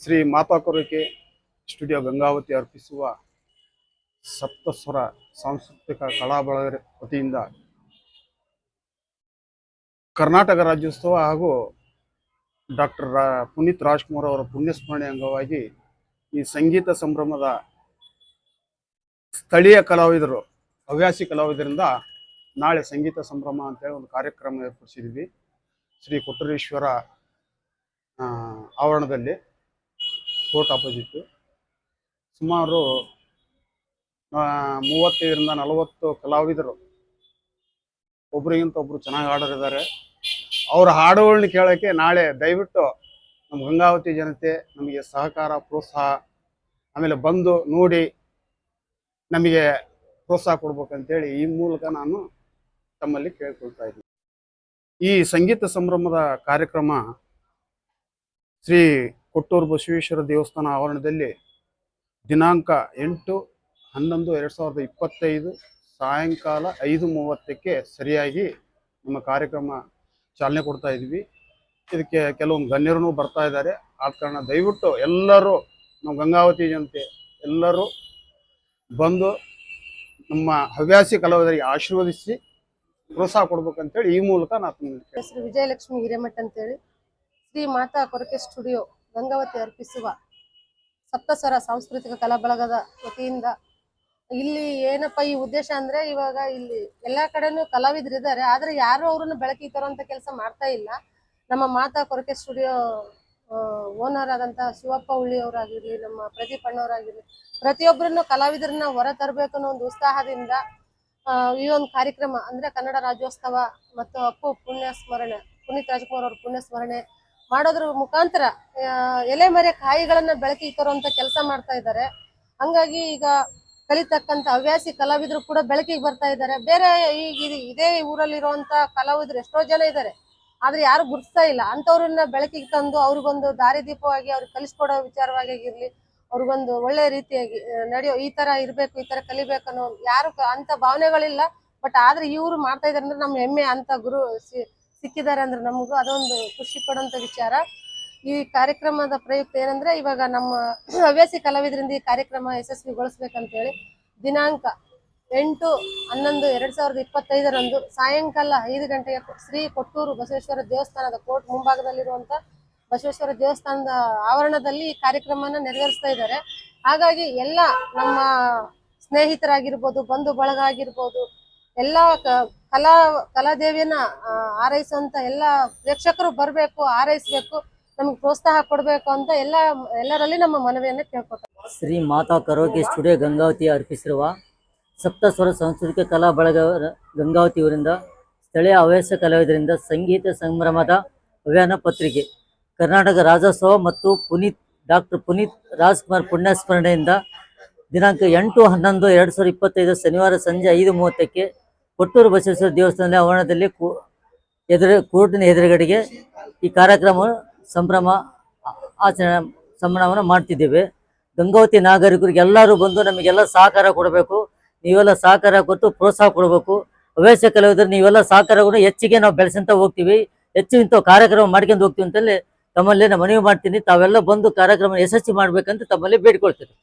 Shri ಮಾತಾಕೊರಕೆ studio Gangavathi ಅರ್ಪಿಸುವ ಸಪ್ತಸ್ವರ ಸಾಂಸ್ಕೃತಿಕ ಕಲಾ ವತಿಯಿಂದ ಕರ್ನಾಟಕ ರಾಜ್ಯೋತ್ಸವ ಹಾಗೂ ಡಾಕ್ಟರ್ ಪುನೀತ್ ರಾಜ್ಕುಮಾರ್ ಅವರ ಪುಣ್ಯಸ್ಮರಣೆ ಅಂಗವಾಗಿ ಈ ಸಂಗೀತ ಸಂಭ್ರಮದ ಸ್ಥಳೀಯ ಕಲಾವಿದರು, ಹವ್ಯಾಸಿ ಕಲಾವಿದರಿಂದ ನಾಳೆ ಸಂಗೀತ ಸಂಭ್ರಮ ಅಂತೇಳಿ ಒಂದು ಕಾರ್ಯಕ್ರಮ ಏರ್ಪಡಿಸಿದ್ವಿ ಶ್ರೀ ಕೊಟ್ಟರೇಶ್ವರ ಆವರಣದಲ್ಲಿ. ಕೋರ್ಟ್ ಅಪೋಸಿಟ್ಟು ಸುಮಾರು ಮೂವತ್ತೈದರಿಂದ ನಲವತ್ತು ಕಲಾವಿದರು ಒಬ್ರಿಗಿಂತ ಒಬ್ರು ಚೆನ್ನಾಗಿ ಹಾಡೋರಿದ್ದಾರೆ. ಅವ್ರ ಹಾಡುಗಳನ್ನ ಕೇಳೋಕ್ಕೆ ನಾಳೆ ದಯವಿಟ್ಟು ನಮ್ಮ ಗಂಗಾವತಿ ಜನತೆ ನಮಗೆ ಸಹಕಾರ, ಪ್ರೋತ್ಸಾಹ, ಆಮೇಲೆ ಬಂದು ನೋಡಿ ನಮಗೆ ಪ್ರೋತ್ಸಾಹ ಕೊಡ್ಬೇಕಂತೇಳಿ ಈ ಮೂಲಕ ನಾನು ತಮ್ಮಲ್ಲಿ ಕೇಳ್ಕೊಳ್ತಾ ಇದ್ದೀನಿ. ಈ ಸಂಗೀತ ಸಂಭ್ರಮದ ಕಾರ್ಯಕ್ರಮ ಶ್ರೀ ಕೊಟ್ಟೂರು ಬಸವೇಶ್ವರ ದೇವಸ್ಥಾನ ಆವರಣದಲ್ಲಿ ದಿನಾಂಕ ಎಂಟು ಹನ್ನೊಂದು ಎರಡು ಸಾವಿರದ ಇಪ್ಪತ್ತೈದು ಸಾಯಂಕಾಲ ಐದು ಮೂವತ್ತಕ್ಕೆ ಸರಿಯಾಗಿ ನಮ್ಮ ಕಾರ್ಯಕ್ರಮ ಚಾಲನೆ ಕೊಡ್ತಾ ಇದ್ವಿ ಇದಕ್ಕೆ ಕೆಲವೊಂದು ಗಣ್ಯರು ಬರ್ತಾ ಇದ್ದಾರೆ ಆದ ಕಾರಣ ದಯವಿಟ್ಟು ಎಲ್ಲರೂ ನಮ್ಮ ಗಂಗಾವತಿ ಜನತೆ ಎಲ್ಲರೂ ಬಂದು ನಮ್ಮ ಹವ್ಯಾಸಿ ಕಲಾವಿದರಿಗೆ ಆಶೀರ್ವದಿಸಿ ಪ್ರೋತ್ಸಾಹ ಕೊಡ್ಬೇಕಂತೇಳಿ ಈ ಮೂಲಕ ನಾನು. ಹೆಸರು ವಿಜಯಲಕ್ಷ್ಮಿ ಹಿರೇಮಠ್ ಅಂತೇಳಿ ಶ್ರೀ ಮಾತಾ ಕೊರಕೆ ಸ್ಟುಡಿಯೋ ಗಂಗಾವತಿ ಅರ್ಪಿಸುವ ಸಪ್ತಸ್ವರ ಸಾಂಸ್ಕೃತಿಕ ಕಲಾಬಳಗದ ವತಿಯಿಂದ ಇಲ್ಲಿ ಏನಪ್ಪ ಈ ಉದ್ದೇಶ ಅಂದ್ರೆ ಇವಾಗ ಇಲ್ಲಿ ಎಲ್ಲಾ ಕಡೆನೂ ಕಲಾವಿದರಿದ್ದಾರೆ ಆದ್ರೆ ಯಾರು ಅವ್ರನ್ನ ಬೆಳಕಿಗೆ ತರುವಂತ ಕೆಲಸ ಮಾಡ್ತಾ ಇಲ್ಲ. ನಮ್ಮ ಮಾತಾ ಕೊರಕೆ ಸ್ಟುಡಿಯೋ ಓನರ್ ಆದಂತ ಶಿವಪ್ಪ ಉಳ್ಳಿಯವರಾಗಿರ್ಲಿ ನಮ್ಮ ಪ್ರದೀಪ್ ಅಣ್ಣವರಾಗಿರ್ಲಿ ಪ್ರತಿಯೊಬ್ಬರನ್ನು ಕಲಾವಿದರನ್ನ ಹೊರ ತರಬೇಕು ಅನ್ನೋ ಒಂದು ಉತ್ಸಾಹದಿಂದ ಈ ಒಂದು ಕಾರ್ಯಕ್ರಮ ಅಂದ್ರೆ ಕನ್ನಡ ರಾಜ್ಯೋತ್ಸವ ಮತ್ತು ಅಪ್ಪು ಪುಣ್ಯ ಸ್ಮರಣೆ ಪುನೀತ್ ರಾಜ್ಕುಮಾರ್ ಅವ್ರ ಪುಣ್ಯ ಸ್ಮರಣೆ ಮಾಡೋದ್ರ ಮುಖಾಂತರ ಎಲೆ ಮರೆ ಕಾಯಿಗಳನ್ನ ಬೆಳಕಿಗೆ ತರುವಂತ ಕೆಲಸ ಮಾಡ್ತಾ ಇದ್ದಾರೆ. ಹಂಗಾಗಿ ಈಗ ಕಲಿತಕ್ಕಂತ ಹವ್ಯಾಸಿ ಕಲಾವಿದ್ರು ಕೂಡ ಬೆಳಕಿಗೆ ಬರ್ತಾ ಇದ್ದಾರೆ. ಬೇರೆ ಈಗ ಇದು- ಊರಲ್ಲಿರುವಂತ ಕಲಾವಿದ್ರು ಎಷ್ಟೋ ಜನ ಇದ್ದಾರೆ. ಆದ್ರೆ ಯಾರು ಗುರುತಿಸ್ತಾ ಇಲ್ಲ. ಅಂತವ್ರನ್ನ ಬೆಳಕಿಗೆ ತಂದು ಅವ್ರಿಗೊಂದು ದಾರಿದೀಪವಾಗಿ ಅವ್ರಿಗೆ ಕಲಿಸ್ಕೊಡೋ ವಿಚಾರವಾಗಿ ಆಗಿರ್ಲಿ, ಅವ್ರಿಗೊಂದು ಒಳ್ಳೆ ರೀತಿಯಾಗಿ ನಡೆಯೋ ಈ ತರ ಇರ್ಬೇಕು, ಈ ತರ ಕಲಿಬೇಕು ಅನ್ನೋ ಯಾರು ಅಂತ ಭಾವನೆಗಳಿಲ್ಲ. ಬಟ್ ಆದ್ರೆ ಇವ್ರು ಮಾಡ್ತಾ ಇದಾರೆ ಅಂದ್ರೆ ನಮ್ಮ ಹೆಮ್ಮೆ ಅಂತ ಗುರು ಸಿಕ್ಕಿದ್ದಾರೆ ಅಂದ್ರೆ ನಮಗೂ ಅದೊಂದು ಖುಷಿ ಪಡುವಂತ ವಿಚಾರ. ಈ ಕಾರ್ಯಕ್ರಮದ ಪ್ರಯುಕ್ತ ಏನಂದ್ರೆ ಇವಾಗ ನಮ್ಮ ಹವ್ಯಾಸಿ ಕಲಾವಿದರಿಂದ ಈ ಕಾರ್ಯಕ್ರಮ ಯಶಸ್ವಿಗೊಳಿಸ್ಬೇಕಂತೇಳಿ ದಿನಾಂಕ ಎಂಟು ಹನ್ನೊಂದು ಎರಡ್ ಸಾವಿರದ ಇಪ್ಪತ್ತೈದರಂದು ಸಾಯಂಕಾಲ ಐದು ಗಂಟೆಗೆ ಶ್ರೀ ಕೊಟ್ಟೂರು ಬಸವೇಶ್ವರ ದೇವಸ್ಥಾನದ ಕೋರ್ಟ್ ಮುಂಭಾಗದಲ್ಲಿರುವಂತ ಬಸವೇಶ್ವರ ದೇವಸ್ಥಾನದ ಆವರಣದಲ್ಲಿ ಈ ಕಾರ್ಯಕ್ರಮನ ನೆರವೇರಿಸ್ತಾ ಇದ್ದಾರೆ. ಹಾಗಾಗಿ ಎಲ್ಲ ನಮ್ಮ ಸ್ನೇಹಿತರಾಗಿರ್ಬೋದು, ಬಂಧು ಬಳಗ ಆಗಿರ್ಬೋದು, ಎಲ್ಲ ಕಲಾ ಕಲಾದೇವಿಯನ್ನ ಆರೈಸುವಂತ ಎಲ್ಲ ಪ್ರೇಕ್ಷಕರು ಬರಬೇಕು, ಆರೈಸ್ಬೇಕು, ನಮ್ಗೆ ಪ್ರೋತ್ಸಾಹ ಕೊಡಬೇಕು ಅಂತ ಎಲ್ಲ, ಎಲ್ಲರಲ್ಲಿ ನಮ್ಮ ಮನವಿಯನ್ನ ಕೇಳ್ಕೊತಾರೆ. ಶ್ರೀ ಮಾತಾ ಕರೋಕೆ ಸ್ಟುಡಿಯೋ ಗಂಗಾವತಿ ಅರ್ಪಿಸಿರುವ ಸಪ್ತಸ್ವರ ಸಾಂಸ್ಕೃತಿಕ ಕಲಾ ಬಳಗ ಗಂಗಾವತಿ ಇವರಿಂದ ಸ್ಥಳೀಯ ಹವ್ಯಾಸ ಕಲಾವಿದರಿಂದ ಸಂಗೀತ ಸಂಭ್ರಮದ ಅಭಿಯಾನ ಪತ್ರಿಕೆ, ಕರ್ನಾಟಕ ರಾಜ್ಯೋತ್ಸವ ಮತ್ತು ಪುನೀತ್, ಡಾಕ್ಟರ್ ಪುನೀತ್ ರಾಜ್ಕುಮಾರ್ ಪುಣ್ಯಸ್ಮರಣೆಯಿಂದ ದಿನಾಂಕ ಎಂಟು ಹನ್ನೊಂದು, ಎರಡು ಸಾವಿರದ ಇಪ್ಪತ್ತೈದು ಶನಿವಾರ ಸಂಜೆ ಐದು ಮೂವತ್ತಕ್ಕೆ ಕೊಟ್ಟೂರು ಬಸವೇಶ್ವರ ದೇವಸ್ಥಾನದ ಆವರಣದಲ್ಲಿ ಕೂ ಎದುರು ಕೋರ್ಟಿನ ಎದುರುಗಡೆಗೆ ಈ ಕಾರ್ಯಕ್ರಮ ಸಂಭ್ರಮ, ಆಚರಣೆ, ಸಂಭ್ರಮವನ್ನು ಮಾಡ್ತಿದ್ದೇವೆ. ಗಂಗಾವತಿ ನಾಗರಿಕರಿಗೆ ಎಲ್ಲರೂ ಬಂದು ನಮಗೆಲ್ಲ ಸಹಕಾರ ಕೊಡಬೇಕು. ನೀವೆಲ್ಲ ಸಹಕಾರ ಕೊಟ್ಟು ಪ್ರೋತ್ಸಾಹ ಕೊಡಬೇಕು. ಹವ್ಯಾಸ ಕಲಾವಿದರು ನೀವೆಲ್ಲ ಸಹಕಾರ ಕೊಟ್ಟು ಹೆಚ್ಚಿಗೆ ನಾವು ಬೆಳೆಸಂತ ಹೋಗ್ತೀವಿ. ಹೆಚ್ಚು ಇಂಥ ಕಾರ್ಯಕ್ರಮ ಮಾಡ್ಕೊಂಡು ಹೋಗ್ತೀವಿ ಅಂತಲ್ಲಿ ತಮ್ಮಲ್ಲಿ ನಾನು ಮನವಿ ಮಾಡ್ತೀನಿ. ತಾವೆಲ್ಲ ಬಂದು ಕಾರ್ಯಕ್ರಮ ಯಶಸ್ವಿ ಮಾಡ್ಬೇಕಂತ ತಮ್ಮಲ್ಲಿ ಬೇಡ್ಕೊಳ್ತೀನಿ